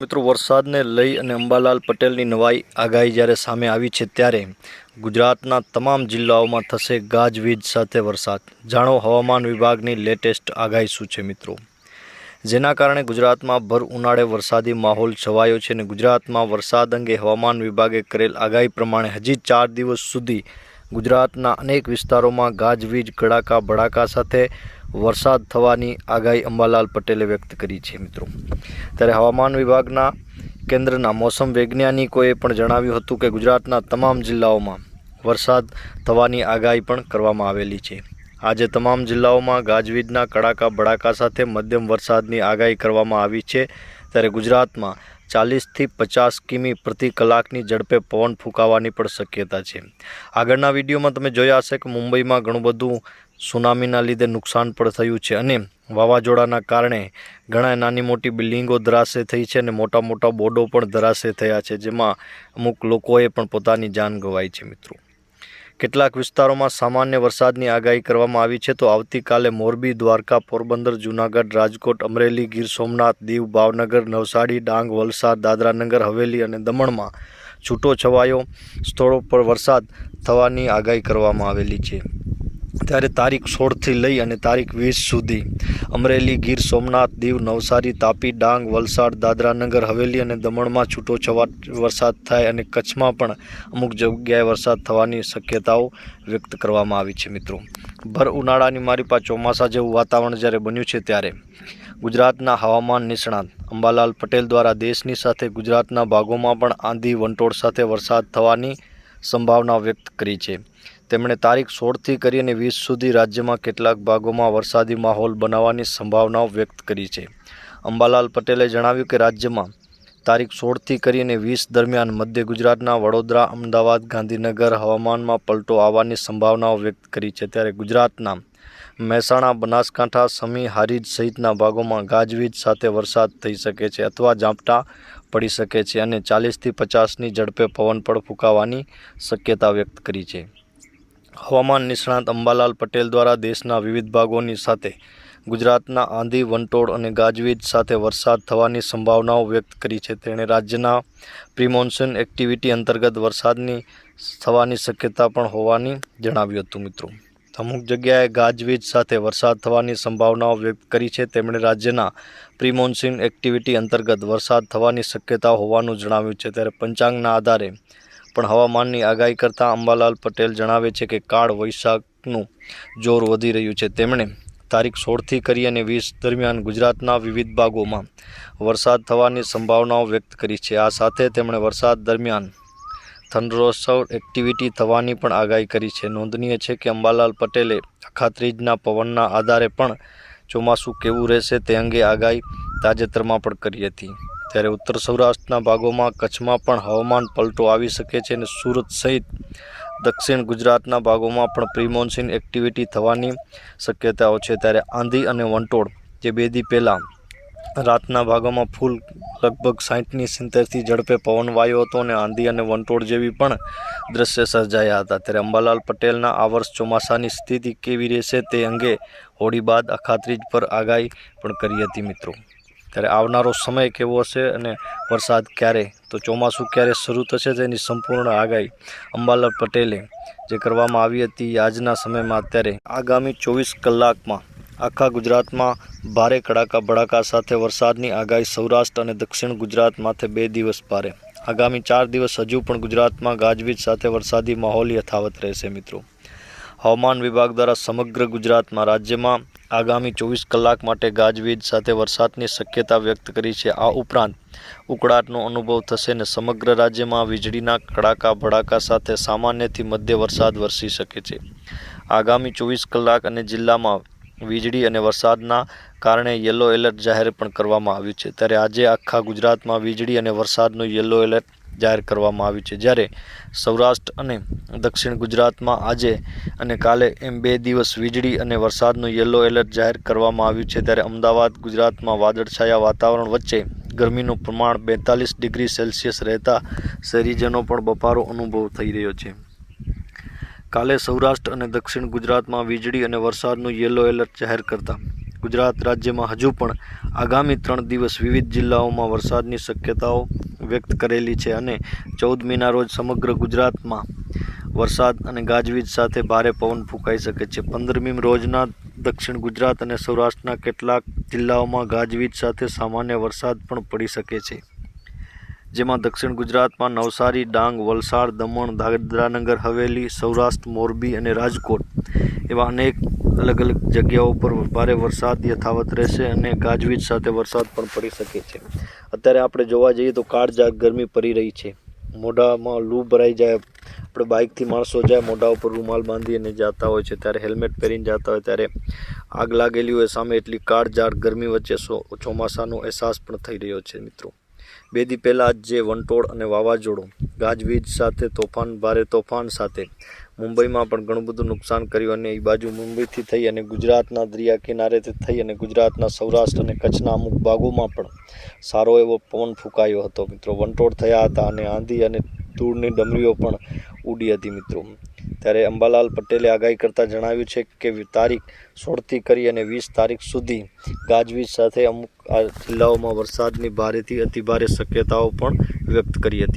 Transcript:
મિત્રો, વરસાદને લઈ અને અંબાલાલ પટેલની નવાઈ આગાહી જ્યારે સામે આવી છે ત્યારે ગુજરાતના તમામ જિલ્લાઓમાં થશે ગાજવીજ સાથે વરસાદ. જાણો, હવામાન વિભાગની લેટેસ્ટ આગાહી શું છે મિત્રો? જેના કારણે ગુજરાતમાં ભર ઉનાળે વરસાદી માહોલ છવાયો છે અને ગુજરાતમાં વરસાદ અંગે હવામાન વિભાગે કરેલ આગાહી પ્રમાણે હજી ચાર દિવસ સુધી ગુજરાતના અનેક વિસ્તારોમાં ગાજવીજ, કડાકા, ભડાકા સાથે વરસાદ થવાની આગાહી અંબાલાલ પટેલે વ્યક્ત કરી છે, મિત્રો. ત્યારે હવામાન વિભાગના કેન્દ્રના મોસમ વૈજ્ઞાનિકોએ પણ જણાવ્યું હતું કે ગુજરાતના તમામ જિલ્લાઓમાં વરસાદ થવાની આગાહી પણ કરવામાં આવેલી છે. આજે તમામ જિલ્લાઓમાં ગાજવીજના કડાકા ભડાકા સાથે મધ્યમ વરસાદની આગાહી કરવામાં આવી છે. ત્યારે ગુજરાતમાં ચાલીસથી પચાસ કિમી પ્રતિ કલાકની ઝડપે પવન ફૂંકાવાની પણ શક્યતા છે. આગળના વિડીયોમાં તમે જોયા હશે કે મુંબઈમાં ઘણું બધું સુનામીના લીધે નુકસાન પણ થયું છે અને વાવાઝોડાના કારણે ઘણા નાની મોટી બિલ્ડિંગો ધરાશે થઈ છે અને મોટા મોટા બોર્ડો પણ ધરાશે થયા છે, જેમાં અમુક લોકોએ પણ પોતાની જાન ગવાઈ છે મિત્રો. કેટલાક વિસ્તારોમાં સામાન્ય વરસાદની આગાહી કરવામાં આવી છે, તો આવતીકાલે મોરબી, દ્વારકા, પોરબંદર, જૂનાગઢ, રાજકોટ, અમરેલી, ગીર સોમનાથ, દીવ, ભાવનગર, નવસારી, ડાંગ, વલસાડ દાદરાનગર હવેલી અને દમણમાં છૂટો છવાયો સ્થળો પર વરસાદ થવાની આગાહી કરવામાં આવેલી છે. ત્યારે તારીખ સોળથી લઈ અને તારીખ વીસ સુધી અમરેલી ગીર સોમનાથ દીવ નવસારી તાપી ડાંગ વલસાડ દાદરાનગર હવેલી અને દમણમાં છૂટો છવા વરસાદ થાય અને કચ્છમાં પણ અમુક જગ્યાએ વરસાદ થવાની શક્યતાઓ વ્યક્ત કરવામાં આવી છે મિત્રો. ભર ઉનાળાની મારી પાસે ચોમાસા જેવું વાતાવરણ જ્યારે બન્યું છે ત્યારે ગુજરાતના હવામાન નિષ્ણાત અંબાલાલ પટેલ દ્વારા દેશની સાથે ગુજરાતના ભાગોમાં પણ આંધી વંટોળ સાથે વરસાદ થવાની સંભાવના વ્યક્ત કરી છે. તેમણે તારીખ સોળથી કરી અને વીસ સુધી રાજ્યમાં કેટલાક ભાગોમાં વરસાદી માહોલ બનાવવાની સંભાવનાઓ વ્યક્ત કરી છે. અંબાલાલ પટેલે જણાવ્યું કે રાજ્યમાં તારીખ સોળથી કરી અને વીસ દરમિયાન મધ્ય ગુજરાતના વડોદરા, અમદાવાદ, ગાંધીનગર હવામાનમાં પલટો આવવાની સંભાવનાઓ વ્યક્ત કરી છે. ત્યારે ગુજરાતના મહેસાણા, બનાસકાંઠા, સમી, હારીજ સહિતના ભાગોમાં ગાજવીજ સાથે વરસાદ થઈ શકે છે અથવા ઝાપટા પડી શકે છે અને ચાલીસથી પચાસની ઝડપે પવન પણ ફૂંકાવાની શક્યતા વ્યક્ત કરી છે. હવામાન નિષ્ણાત અંબાલાલ પટેલ દ્વારા દેશના વિવિધ ભાગોની સાથે ગુજરાતના આંધી, વંટોળ અને ગાજવીજ સાથે વરસાદ થવાની સંભાવનાઓ વ્યક્ત કરી છે. તેણે રાજ્યના પ્રિમોન્સૂન એક્ટિવિટી અંતર્ગત વરસાદની થવાની શક્યતા પણ હોવાની જણાવ્યું હતું, મિત્રો. અમુક જગ્યાએ ગાજવીજ સાથે વરસાદ થવાની સંભાવનાઓ વ્યક્ત કરી છે. તેમણે રાજ્યના પ્રિમોન્સૂન એક્ટિવિટી અંતર્ગત વરસાદ થવાની શક્યતા હોવાનું જણાવ્યું છે. ત્યારે પંચાંગના આધારે પણ હવામાનની આગાહી કરતાં અંબાલાલ પટેલ જણાવે છે કે કાળ વૈશાખનું જોર વધી રહ્યું છે. તેમણે તારીખ સોળથી કરી અને વીસ દરમિયાન ગુજરાતના વિવિધ ભાગોમાં વરસાદ થવાની સંભાવનાઓ વ્યક્ત કરી છે. આ સાથે તેમણે વરસાદ દરમિયાન થંડરોત્સવ એક્ટિવિટી થવાની પણ આગાહી કરી છે. નોંધનીય છે કે અંબાલાલ પટેલે અખાત્રીજના પવનના આધારે પણ ચોમાસું કેવું રહેશે તે અંગે આગાહી તાજેતરમાં પણ કરી હતી. ત્યારે ઉત્તર સૌરાષ્ટ્રના ભાગોમાં કચ્છમાં પણ હવામાન પલટો આવી શકે છે અને સુરત સહિત દક્ષિણ ગુજરાતના ભાગોમાં પણ પ્રિમોન્સૂન એક્ટિવિટી થવાની શક્યતાઓ છે. ત્યારે આંધી અને વંટોળ જે બે દી પહેલાં રાતના ભાગોમાં ફૂલ લગભગ સાહીઠની સિત્તેરથી ઝડપે પવન વાયો હતો અને આંધી અને વંટોળ જેવી પણ દ્રશ્ય સર્જાયા હતા. ત્યારે અંબાલાલ પટેલના આ વર્ષ ચોમાસાની સ્થિતિ કેવી રહેશે તે અંગે હોળી બાદ અખાત્રીજ પર આગાહી પણ કરી હતી મિત્રો. ત્યારે આવનારો સમય કેવો હશે અને વરસાદ ક્યારે? તો ચોમાસું ક્યારે શરૂ થશે તેની સંપૂર્ણ આગાહી અંબાલાલ પટેલે જે કરવામાં આવી હતી આજના સમયમાં અત્યારે. આગામી ચોવીસ કલાકમાં આખા ગુજરાતમાં ભારે કડાકા ભડાકા સાથે વરસાદની આગાહી સૌરાષ્ટ્ર અને દક્ષિણ ગુજરાત માથે બે દિવસ ભારે. આગામી ચાર દિવસ હજુ પણ ગુજરાતમાં ગાજવીજ સાથે વરસાદી માહોલ યથાવત રહેશે મિત્રો. હવામાન વિભાગ દ્વારા સમગ્ર ગુજરાતમાં રાજ્યમાં આગામી ચોવીસ કલાક માટે ગાજવીજ સાથે વરસાદની શક્યતા વ્યક્ત કરી છે. આ ઉપરાંત, ઉકળાટનો અનુભવ થશે ને સમગ્ર રાજ્યમાં વીજળીના કડાકા ભડાકા સાથે સામાન્યથી મધ્ય વરસાદ વરસી શકે છે. આગામી ચોવીસ કલાક અને જિલ્લામાં વીજળી અને વરસાદના કારણે યલો એલર્ટ જાહેર પણ કરવામાં આવ્યું છે. ત્યારે આજે આખા ગુજરાતમાં વીજળી અને વરસાદનું યલો એલર્ટ જાહેર કરવામાં આવ્યું છે. જ્યારે સૌરાષ્ટ્ર અને દક્ષિણ ગુજરાતમાં આજે અને કાલે એમ બે દિવસ વીજળી અને વરસાદનું યલો એલર્ટ જાહેર કરવામાં આવ્યું છે. ત્યારે અમદાવાદ, ગુજરાતમાં વાદળછાયા વાતાવરણ વચ્ચે ગરમીનું પ્રમાણ બેતાલીસ ડિગ્રી સેલ્સિયસ રહેતા શહેરીજનો પણ બફારો અનુભવ થઈ રહ્યો છે. કાલે સૌરાષ્ટ્ર અને દક્ષિણ ગુજરાતમાં વીજળી અને વરસાદનું યલો એલર્ટ જાહેર કરતા ગુજરાત રાજ્યમાં હજુ પણ આગામી ત્રણ દિવસ વિવિધ જિલ્લાઓમાં વરસાદની શક્યતાઓ વ્યક્ત કરેલી છે અને ચૌદમીના રોજ સમગ્ર ગુજરાતમાં વરસાદ અને ગાજવીજ સાથે ભારે પવન ફૂંકાઈ શકે છે. પંદરમી રોજના દક્ષિણ ગુજરાત અને સૌરાષ્ટ્રના કેટલાક જિલ્લાઓમાં ગાજવીજ સાથે સામાન્ય વરસાદ પણ પડી શકે છે. જેમાં દક્ષિણ ગુજરાતમાં નવસારી, ડાંગ, વલસાડ, દમણ, દાદરાનગર, હવેલી, સૌરાષ્ટ્ર, મોરબી અને રાજકોટ એવા અનેક અલગ અલગ જગ્યાઓ પર ભારે વરસાદ યથાવત રહેશે અને ગાજવીજ સાથે વરસાદ પણ પડી શકે છે. અત્યારે આપણે જોવા જઈએ તો કાળજાક ગરમી પડી રહી છે. મોઢામાં લૂ ભરાઈ જાય, આપણે બાઇકથી માણસો જાય, મોઢા ઉપર રૂમાલ બાંધી અને જતા હોય છે. ત્યારે હેલ્મેટ પહેરીને જતા હોય, ત્યારે આગ લાગેલી હોય, સામે એટલી કાળજાળ ગરમી વચ્ચે ચોમાસાનો અહેસાસ પણ થઈ રહ્યો છે, મિત્રો. બે દી પહેલાં જે વંટોળ અને વાવાઝોડું, ગાજવીજ સાથે, તોફાન, ભારે તોફાન સાથે મુંબઈમાં પણ ઘણું બધું નુકસાન કર્યું અને એ બાજુ મુંબઈથી થઈ અને ગુજરાતના દરિયા કિનારેથી થઈ અને ગુજરાતના સૌરાષ્ટ્ર અને કચ્છના અમુક ભાગોમાં પણ સારો એવો પવન ફૂંકાયો હતો. મિત્રો, વંટોળ થયા હતા અને આંધી અને ધૂળની ડમરીઓ પણ ઉડી હતી. મિત્રો, ત્યારે અંબાલાલ પટેલે આગાહી કરતાં જણાવ્યું છે કે તારીખ સોળથી કરી અને વીસ તારીખ સુધી ગાજવીજ સાથે અમુક જિલ્લાઓમાં વરસાદની ભારેથી અતિભારે શક્યતાઓ પણ વ્યક્ત કરી હતી.